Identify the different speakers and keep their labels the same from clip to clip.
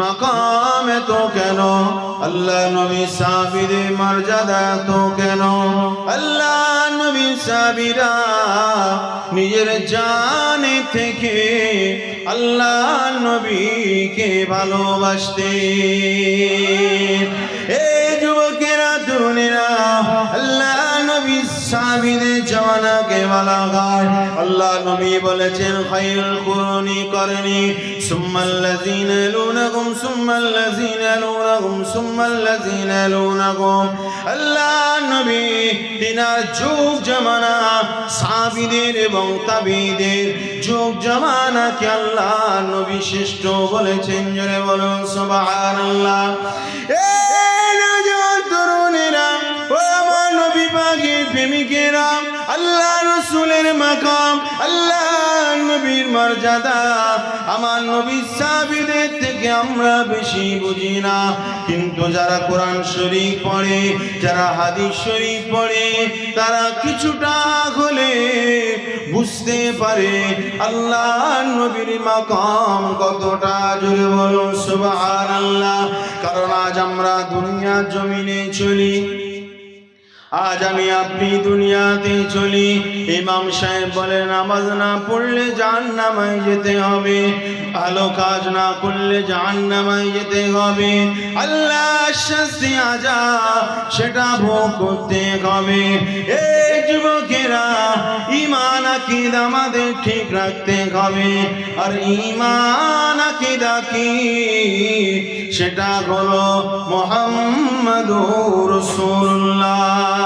Speaker 1: মাকাম তো কেন? আল্লাহ নবী সাবিদের মর্যাদা তো কেন? আল্লাহ নবী সাবিরা নিজের জানে থেকে আল্লাহ নবীকে ভালোবাসতে সাবিদের জওয়ানাকে বলা হয় আল্লাহ নবী বলেছেন, খায়রুল কুরুনি করনি। সুম্মাল্লাযীনা ইয়ালুনাকুম সুম্মাল্লাযীনা ইয়ালুনাকুম সুম্মাল্লাযীনা ইয়ালুনাকুম আল্লাহ নবী তিনার যুগ জামানা সাবিদের এবং তাবিদের যুগ জামানাকে আল্লাহ নবী শ্রেষ্ঠ বলেছেন। জোরে বলুন, সুবহানাল্লাহ। এই মাকাম আল্লাহ নবীর মর্যাদা। আমার নবী সাবিদের থেকে আমরা বেশি বুঝি না। কিন্তু যারা কোরআন শরীফ পড়ে, যারা হাদিস শরীফ পড়ে, তারা কিছুটা হলে বুঝতে পারে আল্লাহ নবীর মাকাম কতটা জোরে বলুন, সুবহানাল্লাহ। কারণ আজ আমরা দুনিয়ার জমিনে চলি। আজ আমি আপনি দুনিয়াতে চলি। ইমাম সাহেব বলে নামাজ না পড়লে জাহান নামায় যেতে হবে। ভালো কাজ না করলে জাহান নামায় যেতে হবে। আল্লাহ শাস্তি আজা, সেটা ভোগ করতে হবে। এই যুবকেরা ইমান আকিদ আমাদের ঠিক রাখতে হবে। আর ইমান আকিদা কি সেটা হলো মোহাম্মদুর রাসূলুল্লাহ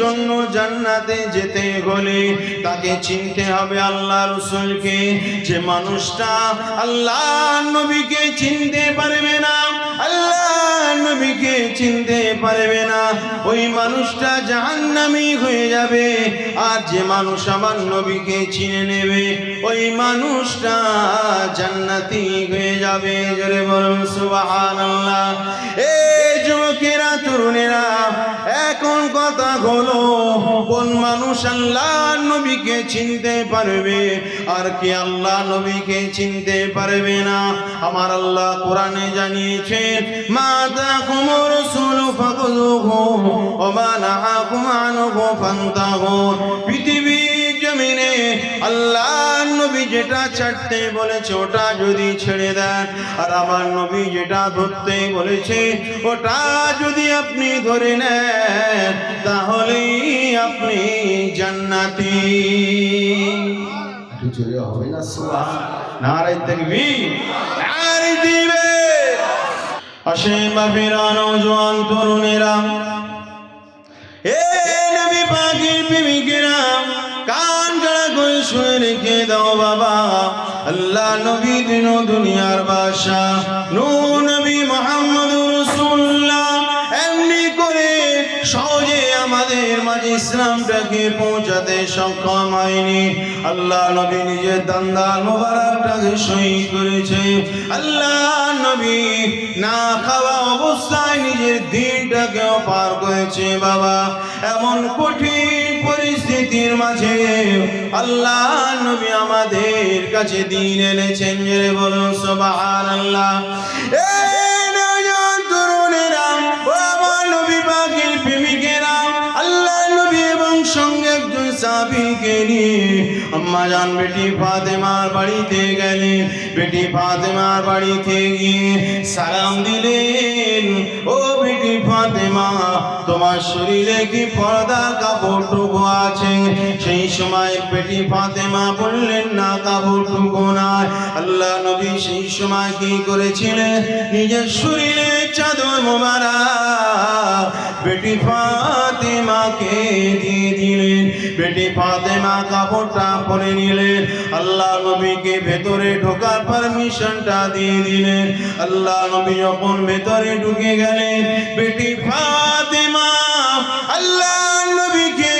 Speaker 1: জন্য জান্নাতে যেতে হলে তাকে চিনতে হবে আল্লাহ রসুলকে। যে মানুষটা আল্লাহ নবীকে চিনতে পারবে না নবীকে চিনতে পারবে না, ওই মানুষটা জাহান্নামী হয়ে যাবে। আর যে মানুষ আমার নবীকে চিনে নেবে, ওই মানুষটা জান্নাতি হয়ে যাবে। জোরে বলুন, সুবহানাল্লাহ। এই কোন মানুষ আল্লাহ নবীকে চিনতে পারবে, আর কি আল্লাহ নবীকে চিনতে পারবে না। আমার আল্লাহ কোরআনে জানিয়েছেন, মাতা কুমর সুলু ফাকুযুহু ওয়া মা নাহাকুম ফান্তা ফান্তাহু পৃথিবী জমিনে আল্লাহ নবী যেটা ছাড়তে বলেছে ওটা যদি ছেড়ে দেন। আর আমার নবী যেটা ধরতে বলেছে ওটা যদি আপনি ধরে নেন তাহলেই আপনি জান্নাতি। জোরে হবে না সুবহান। নারাই তাকবীর। নারাই দিবে অসীম ফিরানো জোয়ান তরুণেরা। এ নবী পাখির প্রেমিকেরা কান জড়া করে রেখে দাও বাবা। আল্লাহ নবী দিন দুনিয়ার বাদশাহ। নূ নবী মোহাম্মদ আমাদের মাঝে ইসলামটাকে পৌঁছাতে সক্ষম হয়নি। আল্লাহ নবী নিজের দান্দার মোবারকটাকে শহীদ করেছে। আল্লাহ নবী না খাওয়া অবস্থায় নিজের দিনটাকেও পার করেছে বাবা। এমন কঠিন পরিস্থিতির মাঝে আল্লাহ নবী আমাদের কাছে দিন এনেছেন। বলুন সবাহান আল্লাহ সাবিকে নিয়ে আম্মা জান বেটি ফাতেমার বাড়িতে গেলেন। বেটি ফাতেমার বাড়িতে গিয়ে সালাম দিলেন, ও বেটি ফাতেমা, তোমার শরীরে কি পর্দার কাপড়টুকু আছে? সেই সময় বেটি ফাতেমা বললেন, না, কাপড়টুকু নাই। আল্লাহ নবী সেই সময় কি করেছিলেন? নিজের শরীরে চাদর মোবারা বেটি ফাতেমাকে দিয়ে বেটি ফাতেমা কাপড়টা পরে নিলেন। আল্লাহ নবীকে ভেতরে ঢোকার পারমিশনটা দিয়ে দিলেন। আল্লাহ নবী যখন ভেতরে ঢুকে গেলেন, বেটি ফাতেমা, আল্লাহ নবীকে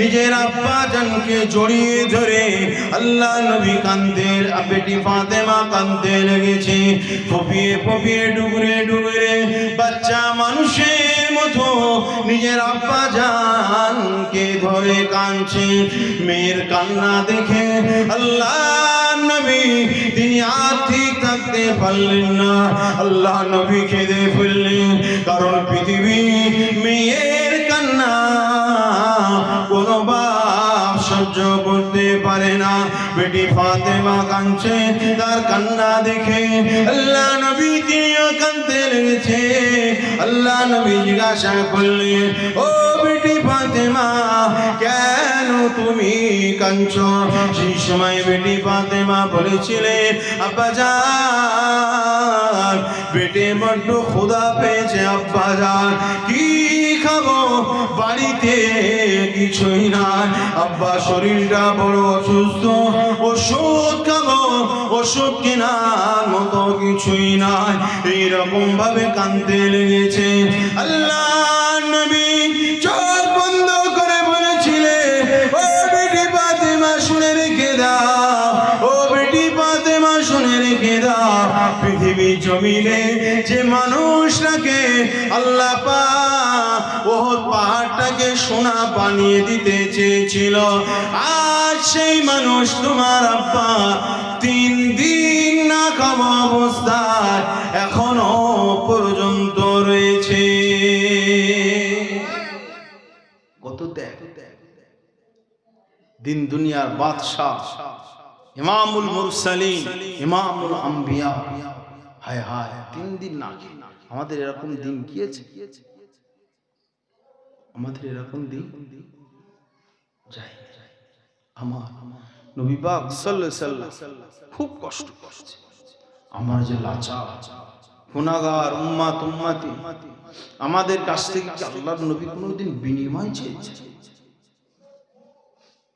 Speaker 1: নিজের আব্বা জানকে জড়িয়ে ধরে আল্লাহ নবী কান্দের বেটি ফাতেমা কান্দতে লেগেছে। ফপিয়ে ফপিয়ে ডুবরে ডুবরে বাচ্চা মানুষের মতো নিজের আব্বা জানকে ধরে কাঁদছে। মেয়ের কান্না দেখে আল্লাহ নবী, তিনি আর থাকতে পারলেন না। আল্লাহ নবী খেদে ফেললেন, কারণ পৃথিবী মেয়ের কান্না কোনো বেটি ফাতেমা কাঁদছে, তার কান্না দেখে আল্লাহ নবী তিনিও কাঁদতে লেগেছে। আল্লাহ নবী জিজ্ঞাসা করলেন, ও বেটি ফাতেমা, কেন তুমি কাঞ্চ সেই সময় বেটি ফাতেমা বলেছিলেন আব্বাজান বেটে বড্ড ক্ষুধা পেয়েছে আব্বাজান কি খাব? বাড়িতে কিছুই না আব্বা শরীরটা বড় অসুস্থ, ওষুধ খাব, ওষুধ কেনার মতো কিছুই নাই। এইরকম ভাবে কানতে লেগেছে। আল্লাহ নবী জমিনে যে মানুষটাকে আল্লাহ পা পাহাড়টাকে সোনা বানিয়ে দিতে চেয়েছিল। আজ সেই মানুষ তোমার আব্বা, তিন দিন না খাওয়া অবস্থায় এখনও পর্যন্ত রয়েছে। কত দেখ, দিন দুনিয়ার বাদশাহ, ইমামুল মুরসালিন, ইমামুল আম্বিয়া। হায় হায়, তিন দিন না আমাদের এরকম দিন গিয়েছে? আমাদের এরকম দিন যাই আমার নবী পাক সাল্লাল্লাহু আলাইহি সাল্লাম খুব কষ্ট করছে। আমার যে লাচার গুনাহগার, উম্মাত, উম্মাতি, আমাদের কাছ থেকে আল্লাহর নবী কোনোদিন বিনিময় চেয়েছে?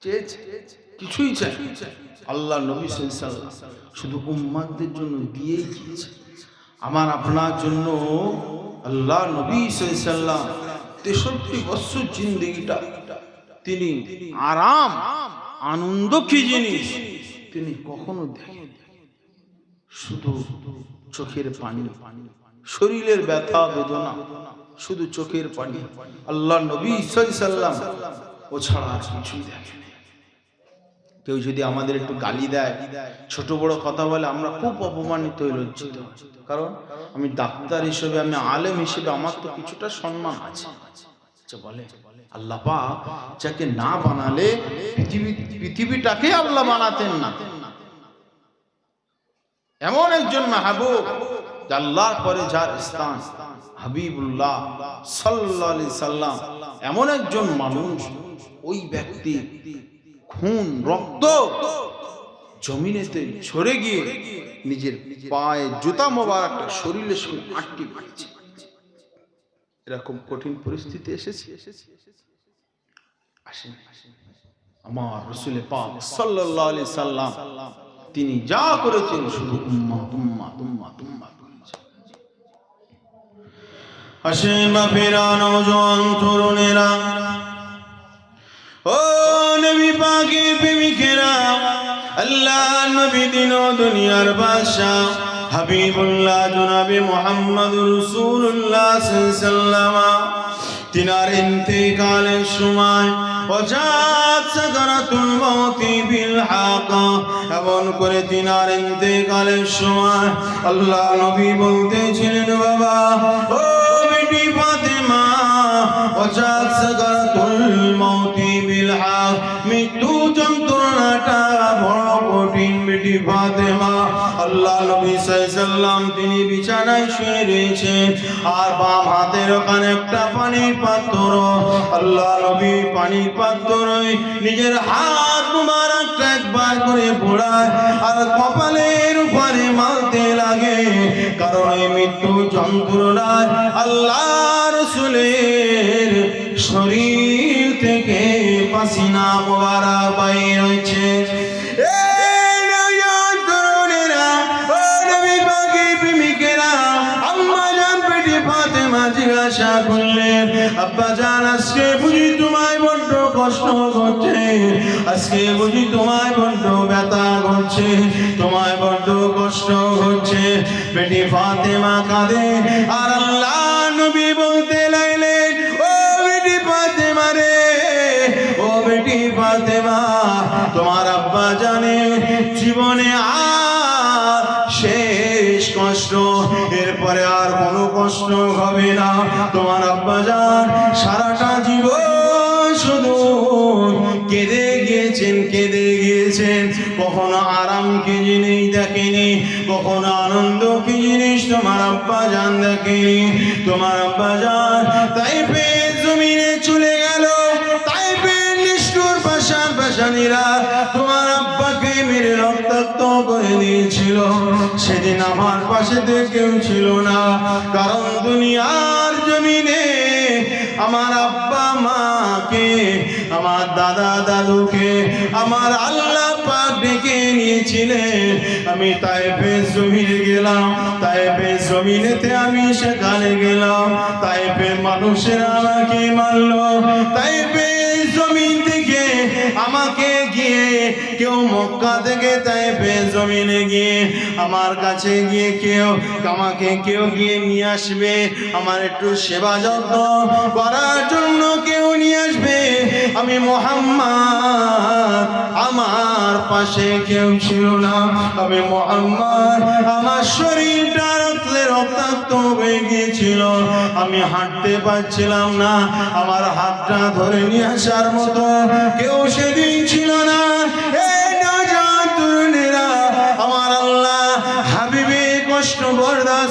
Speaker 1: চেয়েছে? কিছুই চাই আল্লাহ নবী সাল্লাল্লাহু শুধু উম্মাদের জন্য দিয়েই গিয়েছে আমার আপনার জন্য আল্লাহ নবী সাল্লাল্লাহ তেষট্টি বছর জিন্দগিটা। তিনি আরাম আনন্দ কি জিনিস তিনি কখনো দেখেন শুধু চোখের পানি, শরীরের ব্যথা, বেদনা, শুধু চোখের পানি। আল্লাহ নবী সাল্লাম ও ছাড়া কিছুই দেখেন কেউ যদি আমাদের একটু গালি দেয়, ছোট বড় কথা বলে আমরা খুব অপমানিত হই লজ্জিত কারণ আমি ডাক্তার হিসেবে, আমি আলেম হিসেবে আমার তো কিছুটা সম্মান আছে। আচ্ছা বলে। আল্লাহ যাকে না বানালে পৃথিবী, পৃথিবীটাকে আল্লাহ বানাতেন না। এমন একজন মাহবুব আল্লাহর পরে যার স্থান, হাবিবুল্লাহ আলাইহি সাল্লাম, এমন একজন মানুষ, ওই ব্যক্তি খুন, রক্ত জমিনেতে সরে গিয়ে নিজের পায়ে জুতা মোবারকটা শরীরের সঙ্গে আটকে পড়ছে এরকম কঠিন পরিস্থিতি এসেছে। আসেন আমার রসুলে পাক সাল্লাল্লাহু আলাইহি সাল্লাম, তিনি যা করেছেন শুধু উম্মা উম্মা উম্মা উম্মা আসেন বাপেরা নওজোয়ান তরুণেরা পাকের প্রেমিকেরা, আল্লাহ নবী দিন দুনিয়ার বাদশাহ, হাবিবুল্লাহ জনাবে মোহাম্মদ রসুল্লাহ তিনার ইন্তেকালের সময় বিল হাকা, এমন করে তিনার ইন্তেকালের সময় আল্লাহ নবী বলতেছিলেন, বাবা, ও ফাতেমা, অজাত সাগরাতুল ফাতেমা, আল্লাহ নবী সাল্লাম তিনি বিছানায় শুয়ে রয়েছেন। আর বাম হাতের ওখানে একটা পানির পাত্র। আল্লাহ নবী পানির পাত্র নিজের হাত একবার করে আর কপালের উপরে মালতে লাগে। কারণ এই মৃত্যু যন্ত্রণায় আল্লাহ রসুলের শরীর থেকে পাসিনা মোবারা বাইর হয়েছে। জিজ্ঞাসা করলেন, আব্বা জান আজকে বুঝি তোমায় বড্ড কষ্ট করছে। আজকে বুঝি তোমায় বড্ড ব্যথা করছে তোমায় বড্ড কষ্ট হচ্ছে বেটি ফাতেমা কাঁদে আর আল্লাহ নবী বলতে লাগলেন ও বেটি ফাতেমা রে ও বেটি ফাতেমা তোমার আব্বা জানে জীবনে আর কষ্ট হবে না। তোমার আব্বা যান সারাটা জীবন শুধু কেঁদে গিয়েছেন কেঁদে গিয়েছেন। কখনো আরাম কি জিনিস দেখেনি, কখনো আনন্দ কি জিনিস তোমার আব্বা যান দেখেনি। তোমার আব্বা যান সেদিন আমার পাশে কেউ ছিল না। কারণ দুনিয়ার জমিনে আমার আব্বা মাকে, আমার দাদা দাদুকে, আমার আল্লাহ ডেকে নিয়েছিলেন। আমি তাইফে জমিনে গেলাম তাইফে জমিনেতে আমি সেখানে গেলাম। তাইফে মানুষেরা আমাকে মারলো তাইফে কেউ মক্কা থেকে তাইফে জমিনে গিয়ে আমার কাছে গিয়ে কেউ আমাকে কেউ গিয়ে নিয়ে আসবে। আমার একটু সেবা যত্ন করার জন্য কেউ নিয়ে আসবে। আমি মোহাম্মদ, আমার পাশে কেউ ছিল না। আমি মোহাম্মদ, আমার শরীরটা রক্তাক্ত হয়ে গিয়েছিল। আমি হাঁটতে পারছিলাম না। আমার হাতটা ধরে নিয়ে আসার মতো কেউ সেদিন ছিল না। কষ্ট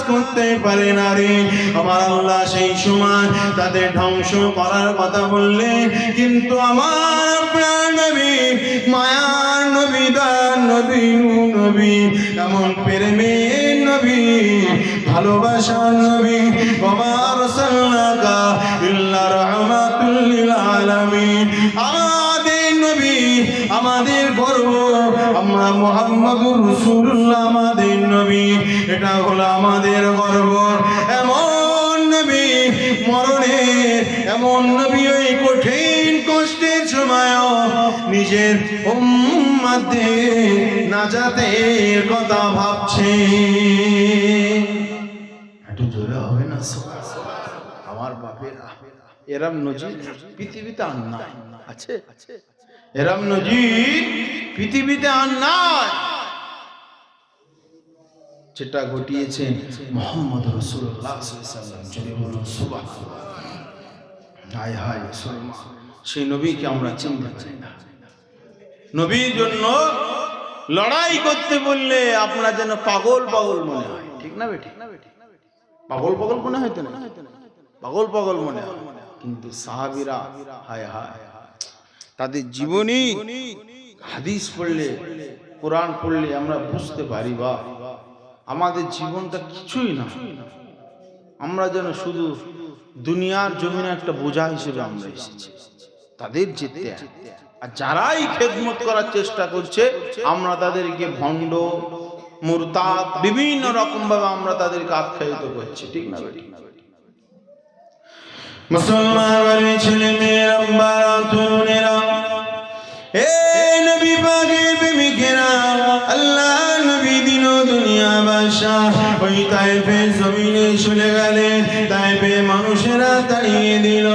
Speaker 1: করতে পারে না রে। আমার আল্লাহ সেই সময় তাদের ধ্বংস করার কথা বললে কিন্তু আমার মায়ার নবী নবী এমন প্রেমের নবী। ভালোবাসার নবী আমার সাল্লাকা ইল্লা রাহমাতুল লিল আলামিন। আমাদের নবী, আমাদের গর্ব, আমরা মোহাম্মদুর রাসূলুল্লাহ, আমাদের নবী, এটা হলো আমাদের গর্ব। এমন নবী মরণে এমন নবী ওই কঠিন কষ্টের সময়ও নিজের উম্মাদের নাজাতের কথা ভাবছে। আমার বাপের এরম নজির পৃথিবীতে আর নাই। আছে? এরম নজির পৃথিবীতে আর নাই। যেটা ঘটিয়েছেন মোহাম্মদ রসুল্লাহ হায় হায় সেই নবীকে আমরা চিনতে পারি না। নবীর জন্য লড়াই করতে বললে আপনারা যেন পাগল পাগল মনে হয়। ঠিক না বেটি পাগল পাগল মনে হয়তো না পাগল পাগল মনে কিন্তু সাহাবিরা, হায় হায়, তাদের জীবনী হাদিস পড়লে, কোরআন পড়লে আমরা বুঝতে পারি বা আমাদের জীবনটা কিছুই না। আমরা যেন শুধু দুনিয়ার জমিনে একটা বোঝা হিসেবে আমরা এসেছি। তাদের যেতে আর যারাই খেদমত করার চেষ্টা করছে, আমরা তাদেরকে ভণ্ড মুরতাদ বিভিন্ন রকম ভাবে আমরা তাদেরকে আখ্যায়িত করছি ঠিক না বেটি মুসলমান বাড়ির ছেলে মেয়েরা বারা তরুণেরা এ নবী পাকের প্রেমিকেরা আল্লাহ নবী দিন দুনিয়া বাসা ওই তাইফে জমিনে চলে গেলেন তাইফে মানুষেরা তাড়িয়ে দিল।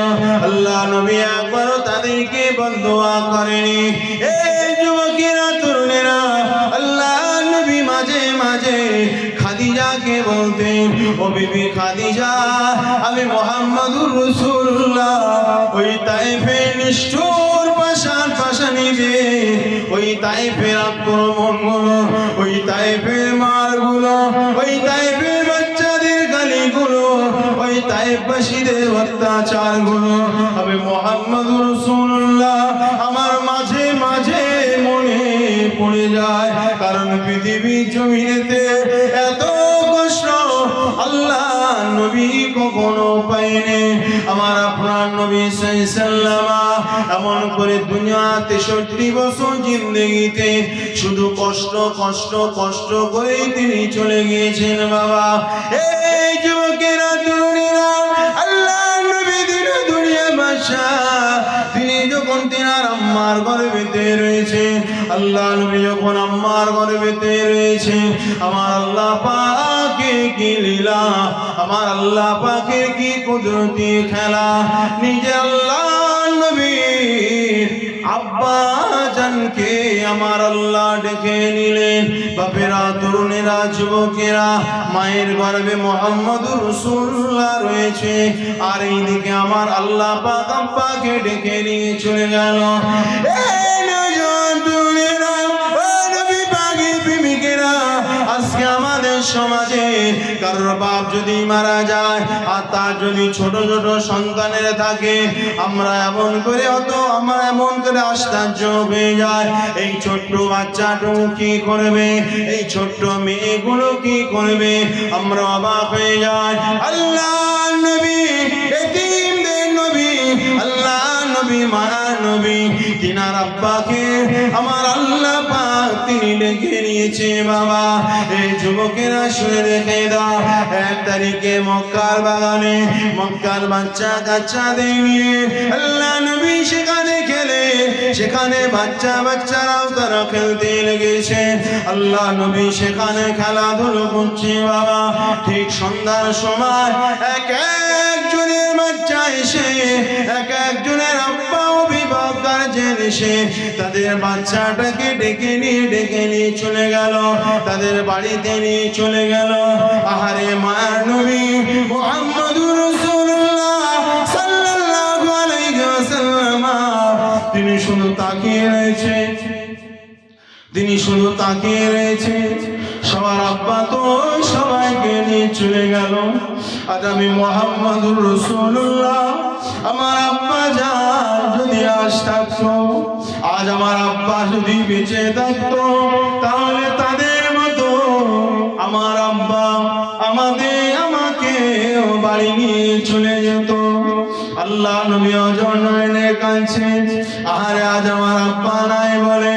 Speaker 1: আল্লাহ নবী একবারও তাদেরকে বন্ধুয়া করেনি। বলতেন, ও বিবি খাদিজা, আমি মোহাম্মদুর রসুল্লাহ ওই তাইফে নিষ্ঠুর পাশান পাশা নিবে ওই তাইফের আক্রমণগুলো ওই তাইফের মারগুলো ওই তাইফের বাচ্চাদের গালি গুলো ওই তাইফবাসীদের অত্যাচারগুলো আমি মোহাম্মদুর রসুল্লাহ আমার মাঝে মাঝে মনে পড়ে যায়, কারণ পৃথিবীর জমিনেতে এত আল্লাহ নবী কখনো পাইনি। আমার আপনার নবী এমন করে দুনিয়া তেষট্টি বছর জিন্দগিতে শুধু কষ্ট কষ্ট কষ্ট তিনি চলে গিয়েছেন বাবা। এই যুবকেরা, তরুণীরা, আল্লাহ নবী দিন দুনিয়া বাসা তিনি যখন তিনি আম্মার গর্বেতে রয়েছে, আল্লাহ নবী যখন আম্মার গর্বেতে রয়েছে, আমার আল্লাহ পাকে লীলা? আমার আল্লাহ পাকের কি কুদরতি খেলা? নিজে আল্লাহ নবী আব্বা জানকে আমার আল্লাহ ডেকে নিলেন। বাপেরা, তরুণেরা, যুবকেরা, মায়ের গর্ভে মোহাম্মদ রসুল্লাহ রয়েছে। আর এইদিকে আমার আল্লাহ পাক আব্বাকে ডেকে নিয়ে চলে গেল। এই নওজোয়ান সমাজে কারোর বাপ যদি মারা যায় আর তার যদি ছোট ছোট সন্তানের থাকে, আমরা এমন করে অত আমরা এমন করে আশ্চর্য হয়ে যায়। এই ছোট্ট বাচ্চাটু কি করবে? এই ছোট্ট মেয়েগুলো কি করবে? আমরা অবাক হয়ে যাই। আল্লাহ নবী আল্লাহ নবী মায়া নবী, তিনার আব্বাকে আমার আল্লাহ পাক তিনি ডেকে নিয়েছে, বাবা। এই যুবকেরা শুনে দেখে দাও, এক তারিখে মক্কার বাগানে, মক্কার বাচ্চা কাচ্চাদের নিয়ে নবী সেখানে খেলে। সেখানে বাচ্চা বাচ্চারাও তারা খেলতে লেগেছে। আল্লাহ নবী সেখানে খেলাধুলো করছে, বাবা। ঠিক সন্ধ্যার সময় এক একজনের বাচ্চা এসে, এক একজনের এসে তাদের বাচ্চাটাকে ডেকে নিয়ে ডেকে নিয়ে চলে গেল। তাদের বাড়িতে নিয়ে চলে গেল। আহারে মায়ার মোহাম্মদুর তিনি শুধু তাকিয়ে রয়েছে। তিনি শুধু তাকিয়ে রয়েছে। সবার আব্বা তো সবাইকে নিয়ে চলে গেল। আজ আমি মোহাম্মদুর রসুল্লাহ আমার আব্বা যান যদি আজ থাকতো, আজ আমার আব্বা যদি বেঁচে থাকতো, তাহলে তাদের মতো আমার আব্বা আমাদের আমাকে বাড়ি নিয়ে চলে যেত। আল্লাহ নবী অজনয়নে কাছে আহারে আজ আমার আব্বা নাই বলে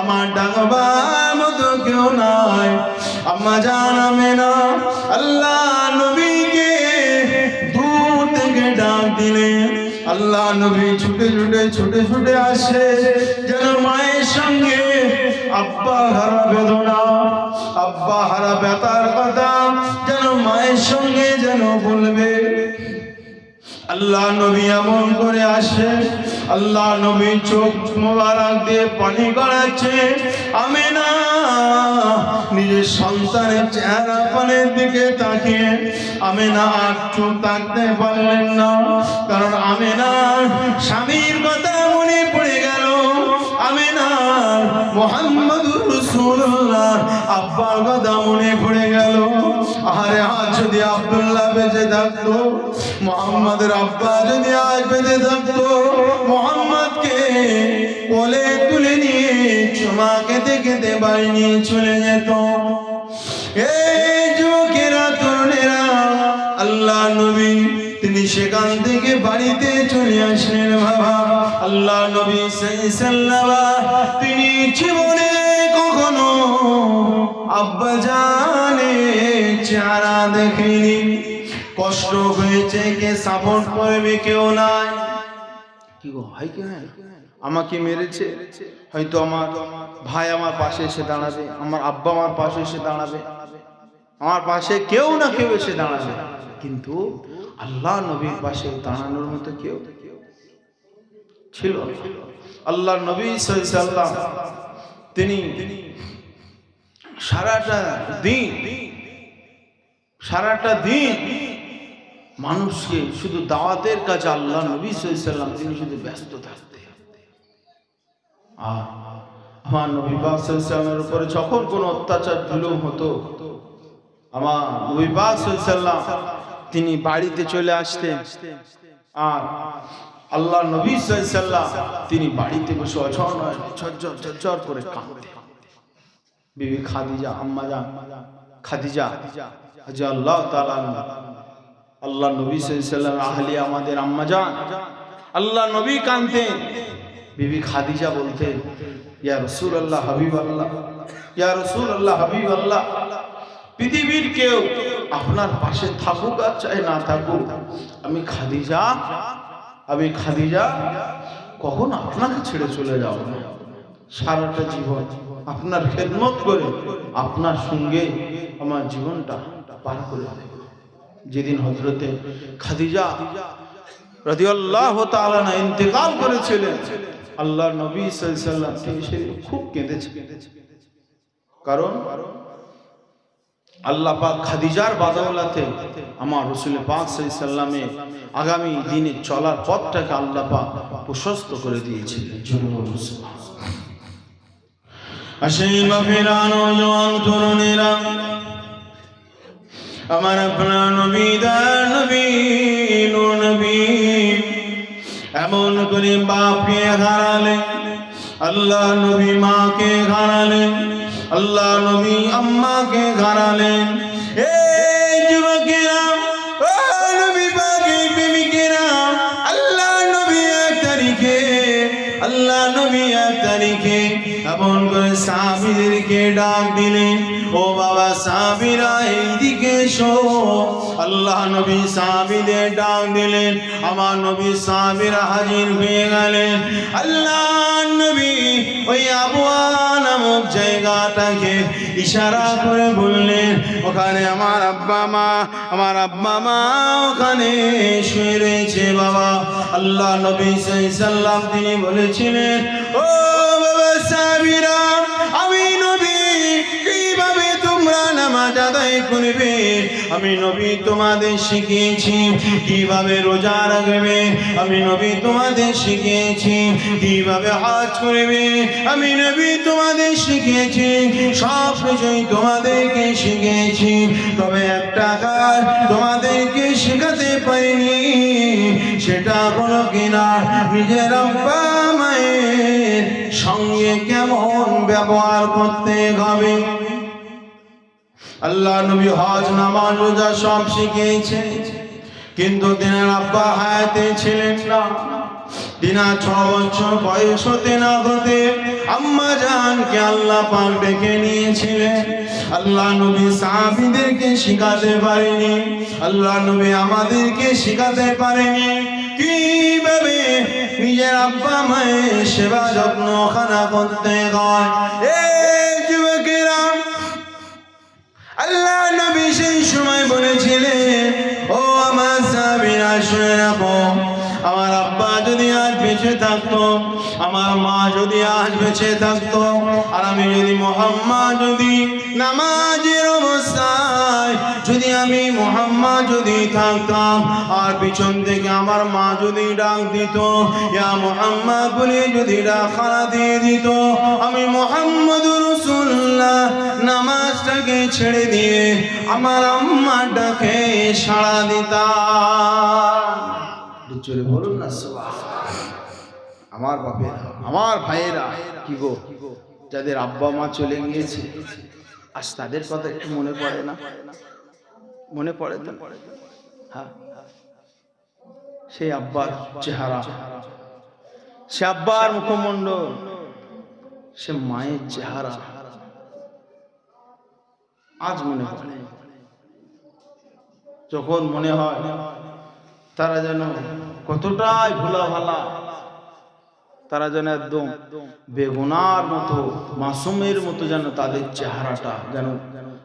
Speaker 1: আমার ডাকবার মতো কেউ নাই। আম্মা জানাবে না আল্লাহ নবী ছুটে ছুটে ছুটে ছুটে আসে, যেন মায়ের সঙ্গে আব্বা হারা বেদনা, আব্বা হারা বেতার কথা যেন মায়ের সঙ্গে যেন বলবে। আল্লাহ নবী এমন করে আসে, আল্লাহ নবী চোখ মোবারক দিয়ে পানি গড়াচ্ছে, আমি নিজের সন্তানের চেহারা পানের দিকে তাকিয়ে আমি না আর চোখ থাকতে পারলেন না, কারণ আমি না স্বামীর কথা মনে পড়ে গেল। আমি না মোহাম্মদুর রসুল্লাহ আব্বার কথা মনে পড়ে গেল। আরে আজ যদি আব্দুল্লাহ বেঁচে থাকতো, মোহাম্মদের আব্বা যদি আজ বেঁচে থাকতো, মোহাম্মদকে কোলে তুলে নিয়ে চুমা খেতে খেতে বাড়ি নিয়ে চলে যেত। এই যুবকেরা, তরুণেরা, আল্লাহ নবী, তিনি সেখান থেকে বাড়িতে চলে আসলেন বাবা। আল্লাহ নবী সাল্লাল্লাহু তিনি জীবনে কখনো আব্বা জানে চেহারা দেখেনি। কষ্ট হয়েছে, কে সাপোর্ট করবে কেউ নাই। কি গো ভাই কে হ্যাঁ আমাকে মেরেছে? হয়তো আমার ভাই আমার পাশে এসে দাঁড়াবে, আমার আব্বা আমার পাশে এসে দাঁড়াবে। আমার পাশে কেউ না কেউ এসে দাঁড়াবে। কিন্তু আল্লাহ নবীর পাশে দাঁড়ানোর মতো কেউ ছিল। আল্লাহ নবী সাল্লাম তিনি সারাটা দিন সারাটা দিন মানুষকে শুধু দাওয়াতের কাজে আল্লাহ নবী সাল্লাম তিনি শুধু ব্যস্ত থাকতে আর আমার নবী বাসাল্লামের উপরে যখন কোনো অত্যাচার, জুলুম হতো, আমার নবী বাসাল্লাম তিনি বাড়িতে চলে আসতেন। আর আল্লাহ নবী সাল্লাম তিনি বাড়িতে বসে অঝর ঝরঝর ঝরঝর করে কাঁদতেন। বিবি খাদিজা আম্মা জান খাদিজা, হাজি আল্লাহ তাআলা আল্লাহ নবী সাল্লাল্লাহু আহলি আমাদের আম্মা জান। আল্লাহ নবী কানতেন বিবি খাদিজা বলতেন, ইয়া রাসূলুল্লাহ হাবিবাল্লাহ, ইয়া রাসূলুল্লাহ হাবিবাল্লাহ, পৃথিবীর কেউ আপনার পাশে থাকুক আর চাই না থাকুক। আমি খাদিজা আমি খাদিজা, কখন আপনাকে ছেড়ে চলে যাব সারাটা জীবন আপনার খেদমত করে আপনার সঙ্গে আমার জীবনটা পার করে যেদিন হজরতে খাদিজা রাদিয়াল্লাহু তাআলা না ইন্তেকাল করেছিলেন আল্লাহ নবী আলাইহি ওয়াসাল্লাম খুব কেঁদেছে কারণ আল্লাহ পাক খাদিজার বাদাওলাতে আমার রসুল পাক সাল্লামে আগামী দিনে চলার পথটাকে আল্লাহ পাক প্রশস্ত করে দিয়েছিলেন। আসেই বা ফেরানো জওয়ান তরুণেরা আমার আপনার নবী দার নবী নূর নবী এমন করে বাপকে হারালে আল্লাহ নবী মাকে হারালেন আল্লাহ নবী আম্মাকে হারালেন এই এমন করে সাহাবীদেরকে ডাক দিলেন ও বাবা সাহাবীরা এইদিকে এসো। আল্লাহ নবী সাহাবীদের ডাক দিলেন, আমার নবী সাহাবীরা হাজির হয়ে গেলেন। আল্লাহ নবী ওই আবুয়া নামক জায়গাটাকে ইশারা করে বললেন, ওখানে আমার আব্বা মা, আমার আব্বা মা ওখানে শুয়ে রয়েছে বাবা। আল্লাহ নবী সাল্লাম তিনি বলেছিলেন, ও সাবিরা আমি নবী তোমাদের শিখিয়েছি কীভাবে রোজা রাখবে। আমি নবী তোমাদের শিখিয়েছি কীভাবে হাজ করবে। আমি নবী তোমাদের শিখিয়েছি, সব কিছুই তোমাদেরকে শিখিয়েছি। তবে একটা কাজ তোমাদেরকে শেখাতে পারিনি, সেটা হলো কিনা? নিজের মায়ের ব্যবহার করতে হবে। আল্লাহ নবী হজ, নামাজ, রোজা সব শিখিয়েছে। কিন্তু দিনের আব্বা হায়াতে ছিলেন না। দিনা ছ বছর বয়স হতে না হতে আম্মা জানকে আল্লাহ পাক ডেকে নিয়েছিলেন। আল্লাহ নবী সাহাবীদেরকে শিখাতে পারেনি। আল্লাহ নবী আমাদেরকে শিখাতে পারেনি। কীভাবে নিজের আব্বা মায়ের সেবা যত্ন খানা করতে হয়? যুবকেরা আল্লাহ নবী সেই সময় বলেছিলেন, ও আমার সাবিরা শুনে রাখো, আমার আব্বা বেঁচে থাকতো, আমার মা যদি আজ বেঁচে থাকতো, আর আমি যদি মোহাম্মদ যদি নামাজের অবস্থায়, যদি আমি মোহাম্মদ যদি থাকতাম, আর পিছন থেকে আমার মা যদি ডাক দিত, ইয়া মোহাম্মদ বলে যদি ডাকারা দিয়ে দিত, আমি মোহাম্মদ রসুল্লাহ নামাজটাকে ছেড়ে দিয়ে আমার আম্মার ডাকে সাড়া দিতাম। জোরে বলুন না আমার বাপের, আমার ভাইয়েরা, কি গো? যাদের আব্বা মা চলে গিয়েছে, আজ তাদের কথা একটু মনে পড়ে না? মনে পড়ে তো হ্যাঁ। সেই আব্বার চেহারা। সে আব্বার মুখমণ্ডল, সে মায়ের চেহারা। আজ মনে পড়ে। যখন মনে হয়, তারা যেন কতটাই ভোলা ভালা তারা যেন একদম বেগুনার মতো, মাসুমের মতো যেন তাদের চেহারাটা যেন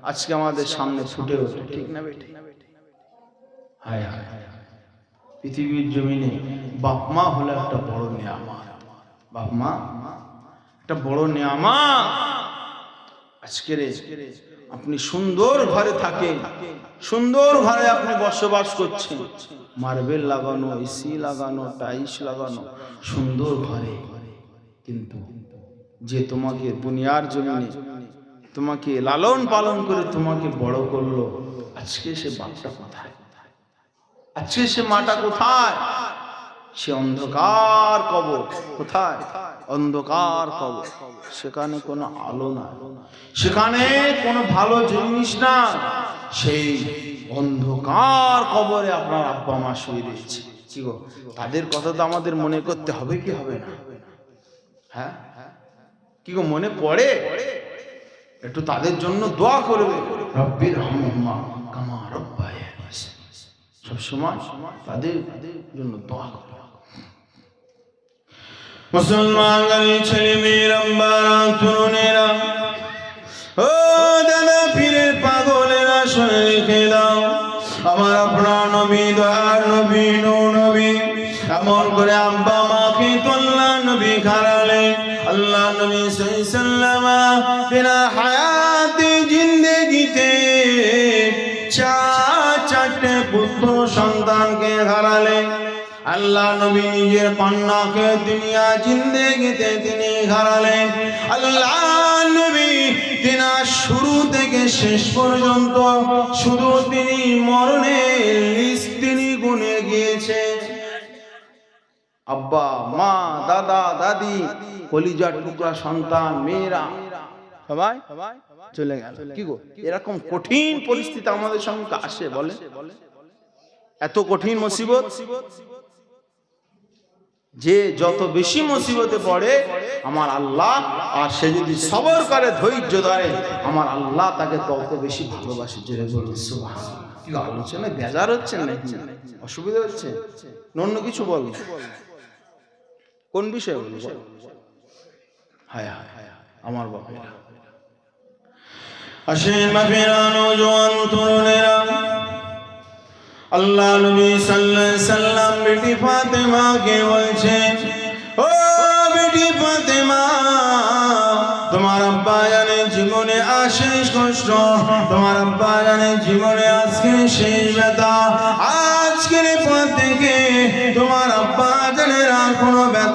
Speaker 1: আজকে আমাদের সামনে ফুটে ওঠে, ঠিক না বেটি হায় হায়, পৃথিবীর জমিনে বাপ মা হলো একটা বড় নিয়ামা বাপ মা, একটা বড় নিয়ামা আজকের আপনি সুন্দর ঘরে থাকেন। সুন্দর ঘরে আপনি বসবাস করছেন। মার্বেল লাগানো, এসি লাগানো, টাইলস লাগানো, সুন্দর ঘরে। কিন্তু যে তোমাকে দুনিয়ার জমিনে, তোমাকে লালন পালন করে তোমাকে বড় করল, আজকে সে বাপটা কোথায়? আজকে সে মাটা কোথায়? সে অন্ধকার কবর কোথায়? অন্ধকার কবর সেখানে কোনো আলো না সেখানে কোনো ভালো জিনিস না সেই অন্ধকার কবরে আপনার আব্বা, মা শুয়ে রয়েছে। কি গো? তাদের কথা তো আমাদের মনে করতে হবে কি হবে না? হ্যাঁ? কি গো, মনে পড়ে? একটু তাদের জন্য দোয়া করবে রব্বির রহমা কামা রব্বায় সব সময় তাদের জন্য দোয়া করবে মুসলমান গাড়ি ছেলে মেয়ের আম্বারা তরুণেরা, ও দাদা পীরের পাগলেরা শুনে রেখে দাও। আমার আপনার নবী, দয়ার নবী, নূর নবী এমন করে আব্বা মাকে তো আল্লাহ নবী খারালে। আল্লাহ নবী সাল্লামা বিনা হায়াতে জিন্দেগিতে চার চারটে পুত্র সন্তানকে হারালে আল্লাহ নবী নিজের কন্যাকে দুনিয়া জিন্দেগিতে তিনি হারালেন। আল্লাহ নবী তিনা শুরু থেকে শেষ পর্যন্ত শুধু তিনি মরণের লিস্ট তিনি গুনে গিয়েছেন। আব্বা, মা, দাদা, দাদি, কলিজার টুকরা সন্তান, মেয়েরা, সবাই চলে গেল। কি গো? এরকম কঠিন পরিস্থিতি আমাদের সঙ্গে আসে বলে এত কঠিন মুসিবত? যে যত বেশি মুসিবতে পড়ে আমার আল্লাহ আর সে যদি সবর করে ধৈর্য ধরে আমার আল্লাহ তাকে তত বেশি ভালোবাসে জোরে। কি আলোচনা বেজার হচ্ছে নাকি অসুবিধা হচ্ছে অন্য কিছু বল কোন বিষয়ে বলব বল। হায় হায়, আমার বাবা আসেন মাফিরানো জোয়ান তরুণেরা আল্লাহ নবী সাল্লাল্লাহু আলাইহি সাল্লাম বেটি ফাতেমা কে বলছেন, ও বেটি ফাতেমা, তোমার আব্বা জানে জীবনে আশেষ কষ্ট, তোমার আব্বা জানে জীবনে আজকে শেষ ব্যথা। আজকের পর থেকে তোমার আব্বা জানে আর ব্যথা